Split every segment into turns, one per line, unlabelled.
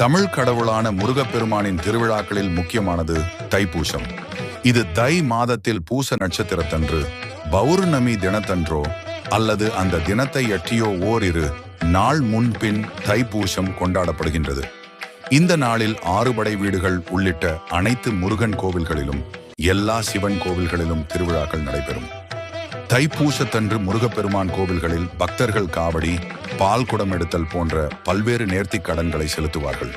தமிழ் கடவுளான முருகப்பெருமானின் திருவிழாக்களில் முக்கியமானது தைப்பூசம். இது தை மாதத்தில் பூச நட்சத்திரத்தன்று பௌர்ணமி தினத்தன்றோ அல்லது அந்த தினத்தை எட்டியோ ஓரிரு நாள் முன்பின் தைப்பூசம் கொண்டாடப்படுகின்றது. இந்த நாளில் ஆறுபடை வீடுகள் உள்ளிட்ட அனைத்து முருகன் கோவில்களிலும் எல்லா சிவன் கோவில்களிலும் திருவிழாக்கள் நடைபெறும். தைப்பூசத்தன்று முருகப்பெருமான் கோவில்களில் பக்தர்கள் காவடி பால் குடம் எடுத்தல் போன்ற பல்வேறு நேர்த்திக் கடன்களை செலுத்துவார்கள்.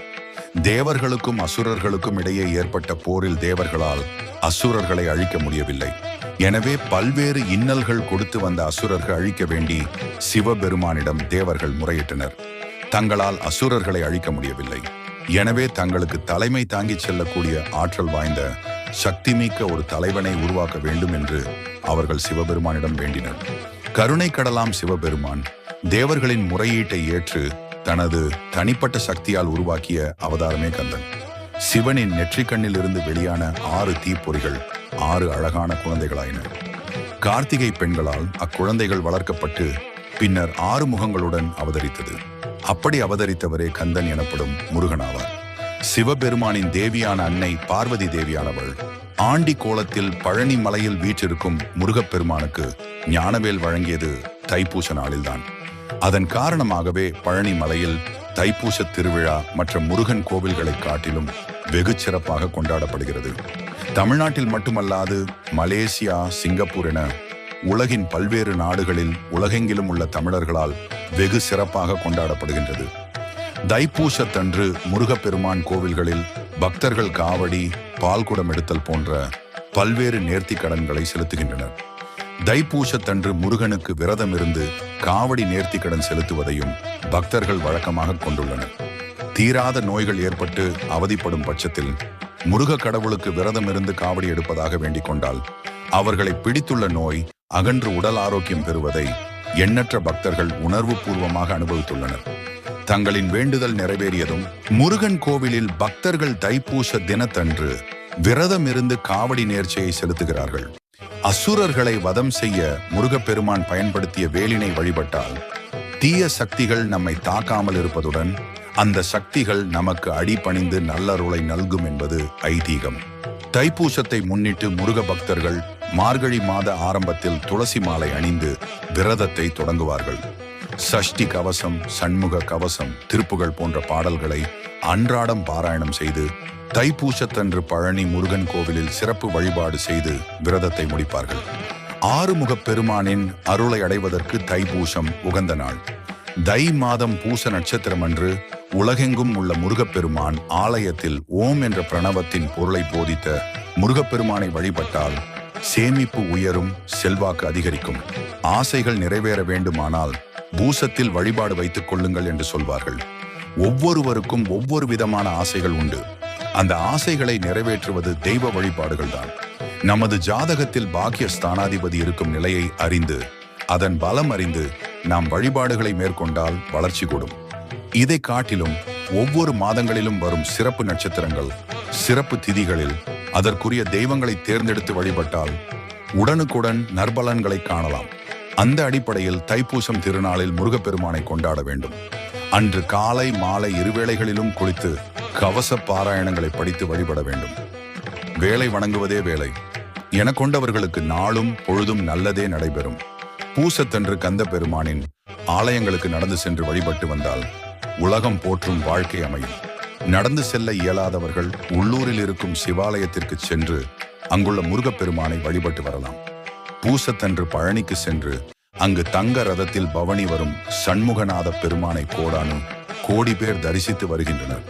தேவர்களுக்கும் அசுரர்களுக்கும் இடையே ஏற்பட்ட போரில் தேவர்களால் அசுரர்களை அழிக்க முடியவில்லை. எனவே பல்வேறு இன்னல்கள் கொடுத்து வந்த அசுரர்கள் அழிக்க வேண்டி சிவபெருமானிடம் தேவர்கள் முறையிட்டனர். தங்களால் அசுரர்களை அழிக்க முடியவில்லை. எனவே தங்களுக்கு தலைமை தாங்கிச் செல்லக்கூடிய ஆற்றல் வாய்ந்த சக்திமிக்க ஒரு தலைவனை உருவாக்க வேண்டும் என்று அவர்கள் சிவபெருமானிடம் வேண்டினர். கருணை கடலாம் சிவபெருமான் தேவர்களின் முறையீட்டை ஏற்று தனது தனிப்பட்ட சக்தியால் உருவாக்கிய அவதாரமே கந்தன். சிவனின் நெற்றிக்கண்ணில் இருந்து வெளியான ஆறு தீப்பொறிகள் ஆறு அழகான குழந்தைகளாயின. கார்த்திகை பெண்களால் அக்குழந்தைகள் வளர்க்கப்பட்டு பின்னர் ஆறு முகங்களுடன் அவதரித்தது. அப்படி அவதரித்தவரே கந்தன் எனப்படும் முருகனாவார். சிவபெருமானின் தேவியான அன்னை பார்வதி தேவியானவள் ஆண்டி கோலத்தில் பழனி மலையில் வீற்றிருக்கும் முருகப்பெருமானுக்கு ஞானவேல் வழங்கியது தைப்பூச நாளில்தான். அதன் காரணமாகவே பழனி மலையில் தைப்பூச திருவிழா மற்ற முருகன் கோவில்களை காட்டிலும் வெகு சிறப்பாக கொண்டாடப்படுகிறது. தமிழ்நாட்டில் மட்டுமல்லாது மலேசியா சிங்கப்பூர் என உலகின் பல்வேறு நாடுகளில் உலகெங்கிலும் உள்ள தமிழர்களால் வெகு சிறப்பாக கொண்டாடப்படுகின்றது. தைப்பூசத்தன்று முருகப்பெருமான் கோவில்களில் பக்தர்கள் காவடி பால்குடம் எடுத்தல் போன்ற பல்வேறு நேர்த்தி கடன்களை செலுத்துகின்றனர். தைப்பூசத்தன்று முருகனுக்கு விரதம் இருந்து காவடி நேர்த்தி கடன் செலுத்துவதையும் பக்தர்கள் வழக்கமாக கொண்டுள்ளனர். தீராத நோய்கள் ஏற்பட்டு அவதிப்படும் பட்சத்தில் முருக கடவுளுக்கு விரதம் இருந்து காவடி எடுப்பதாக வேண்டிக் கொண்டால் அவர்களை பிடித்துள்ள நோய் அகன்று உடல் ஆரோக்கியம் பெறுவதை எண்ணற்ற பக்தர்கள் உணர்வு பூர்வமாக அனுபவித்துள்ளனர். தங்களின் வேண்டுதல் நிறைவேறியதும் முருகன் கோவிலில் பக்தர்கள் தைப்பூச தினத்தன்று விரதம் இருந்து காவடி நேர்ச்சியை செலுத்துகிறார்கள். அசுரர்களை வதம் செய்ய முருகப்பெருமான் பயன்படுத்திய வேலினை வழிபட்டால் தீய சக்திகள் நம்மை தாக்காமல் இருப்பதுடன் அந்த சக்திகள் நமக்கு அடிபணிந்து நல்லருளை நல்கும் என்பது ஐதீகம். தைப்பூசத்தை முன்னிட்டு முருக பக்தர்கள் மார்கழி மாத ஆரம்பத்தில் துளசி மாலை அணிந்து விரதத்தை தொடங்குவார்கள். சஷ்டி கவசம் சண்முக கவசம் திருப்புகள் போன்ற பாடல்களை அன்றாடம் பாராயணம் செய்து தைப்பூசத்தன்று பழனி முருகன் கோவிலில் சிறப்பு வழிபாடு செய்து விரதத்தை முடிப்பார்கள். ஆறுமுகப் பெருமானின் அருளை அடைவதற்கு தைப்பூசம் உகந்த நாள். தை மாதம் பூச நட்சத்திரம் அன்று உலகெங்கும் உள்ள முருகப்பெருமான் ஆலயத்தில் ஓம் என்ற பிரணவத்தின் பொருளை போதித்த முருகப்பெருமானை வழிபட்டால் சேமிப்பு உயரும் செல்வாக்கு அதிகரிக்கும். ஆசைகள் நிறைவேற வேண்டுமானால் பூசத்தில் வழிபாடு வைத்துக் கொள்ளுங்கள் என்று சொல்வார்கள். ஒவ்வொருவருக்கும் ஒவ்வொரு விதமான ஆசைகள் உண்டு. அந்த ஆசைகளை நிறைவேற்றுவது தெய்வ வழிபாடுகள் தான் நமது ஜாதகத்தில் பாக்கிய ஸ்தானாதிபதி இருக்கும் நிலையை அறிந்து அதன் பலம் அறிந்து நாம் வழிபாடுகளை மேற்கொண்டால் வளர்ச்சி கூடும். இதை காட்டிலும் ஒவ்வொரு மாதங்களிலும் வரும் சிறப்பு நட்சத்திரங்கள் சிறப்பு திதிகளில் அதற்குரிய தெய்வங்களை தேர்ந்தெடுத்து வழிபட்டால் உடனுக்குடன் நற்பலன்களை காணலாம். அந்த அடிப்படையில் தைப்பூசம் திருநாளில் முருகப்பெருமானை கொண்டாட வேண்டும். அன்று காலை மாலை இருவேளைகளிலும் குளித்து கவச பாராயணங்களை படித்து வழிபட வேண்டும். வேலை வணங்குவதே வேலை. என கொண்டவர்களுக்கு நாளும் பொழுதும் நல்லதே நடைபெறும். பூசத்தன்று கந்த பெருமானின் ஆலயங்களுக்கு நடந்து சென்று வழிபட்டு வந்தால் உலகம் போற்றும் வாழ்க்கை அமையும். நடந்து செல்ல இயலாதவர்கள் உள்ளூரில் இருக்கும் சிவாலயத்திற்கு சென்று அங்குள்ள முருகப்பெருமானை வழிபட்டு வரலாம். பூசத்தன்று பழனிக்கு சென்று அங்கு தங்க ரதத்தில் பவனி வரும் சண்முகநாத பெருமானை கோடானு கோடி பேர் தரிசித்து வருகின்றனர்.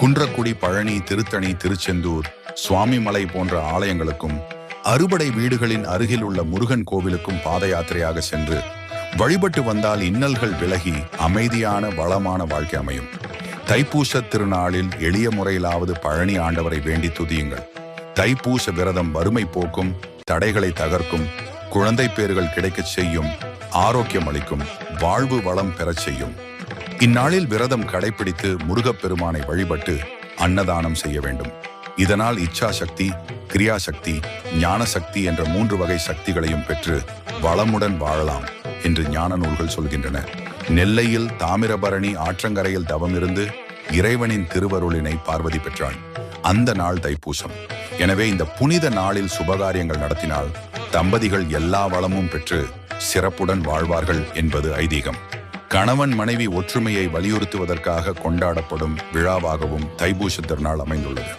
குன்றக்குடி பழனி திருத்தணி திருச்செந்தூர் சுவாமிமலை போன்ற ஆலயங்களுக்கும் அறுபடை வீடுகளின் அருகில் உள்ள முருகன் கோவிலுக்கும் பாத யாத்திரையாக சென்று வழிபட்டு வந்தால் இன்னல்கள் விலகி அமைதியான வளமான வாழ்க்கை அமையும். தைப்பூச திருநாளில் எளிய முறையிலாவது பழனி ஆண்டவரை வேண்டி துதியுங்கள். தைப்பூச விரதம் வறுமை போக்கும் தடைகளை தகர்க்கும் குழந்தை பேறுகள் கிடைக்கச் செய்யும் ஆரோக்கியம் அளிக்கும் வாழ்வு வளம் பெறச் செய்யும். இந்நாளில் விரதம் கடைபிடித்து முருகப்பெருமானை வழிபட்டு அன்னதானம் செய்ய வேண்டும். இதனால் இச்சா சக்தி கிரியாசக்தி ஞான சக்தி என்ற மூன்று வகை சக்திகளையும் பெற்று வளமுடன் வாழலாம் என்று ஞான நூல்கள் சொல்கின்றன. நெல்லையில் தாமிரபரணி ஆற்றங்கரையில் தவம் இருந்து இறைவனின் திருவருளினை பார்வதி பெற்றாள். அந்த நாள் தைப்பூசம். எனவே இந்த புனித நாளில் சுபகாரியங்கள் நடத்தினால் தம்பதிகள் எல்லா வளமும் பெற்று சிறப்புடன் வாழ்வார்கள் என்பது ஐதீகம். கணவன் மனைவி ஒற்றுமையை வலியுறுத்துவதற்காக கொண்டாடப்படும் விழாவாகவும் தைப்பூச திருநாள் அமைந்துள்ளது.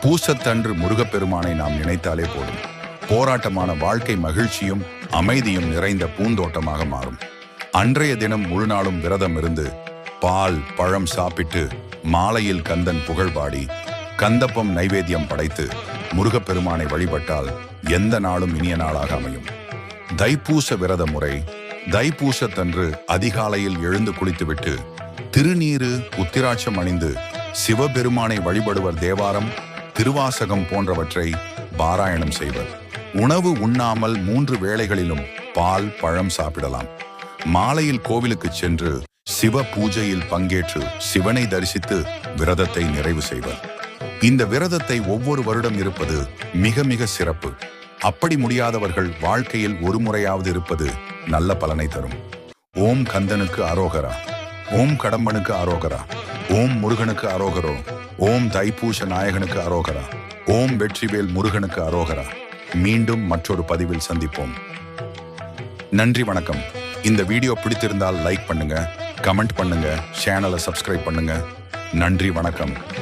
பூசத்தன்று முருகப்பெருமானை நாம் நினைத்தாலே போதும். போராட்டமான வாழ்க்கை மகிழ்ச்சியும் அமைதியும் நிறைந்த பூந்தோட்டமாக மாறும். அன்றைய தினம் முழு நாளும் விரதம் இருந்து பால் பழம் சாப்பிட்டு மாலையில் கந்தன் புகழ்பாடி கந்தப்பம் நைவேத்தியம் படைத்து முருகப்பெருமானை வழிபட்டால் எந்த நாளும் இனிய நாளாக அமையும். தைப்பூச விரத முறை தைப்பூசத்தன்று அதிகாலையில் எழுந்து குளித்துவிட்டு திருநீரு உத்திராட்சம் அணிந்து சிவபெருமானை வழிபடுவர் தேவாரம் திருவாசகம் போன்றவற்றை பாராயணம் செய்வர். உணவு உண்ணாமல் மூன்று வேளைகளிலும் பால் பழம் சாப்பிடலாம். மாலையில் கோவிலுக்கு சென்று சிவ பூஜையில் பங்கேற்று சிவனை தரிசித்து விரதத்தை நிறைவு செய்வர். இந்த விரதத்தை ஒவ்வொரு வருடம் இருப்பது மிக மிக சிறப்பு. அப்படி முடியாதவர்கள் வாழ்க்கையில் ஒரு முறையாவது இருப்பது நல்ல பலனை தரும். ஓம் கந்தனுக்கு அரோகரா. ஓம் கடம்பனுக்கு அரோகரா. ஓம் முருகனுக்கு அரோகரோ. ஓம் தைப்பூச நாயகனுக்கு அரோகரா. ஓம் வெற்றிவேல் முருகனுக்கு அரோகரா. மீண்டும் மற்றொரு பதிவில் சந்திப்போம். நன்றி வணக்கம். இந்த வீடியோ பிடித்திருந்தால் லைக் பண்ணுங்க கமெண்ட் பண்ணுங்க சேனலை சப்ஸ்கிரைப் பண்ணுங்க. நன்றி வணக்கம்.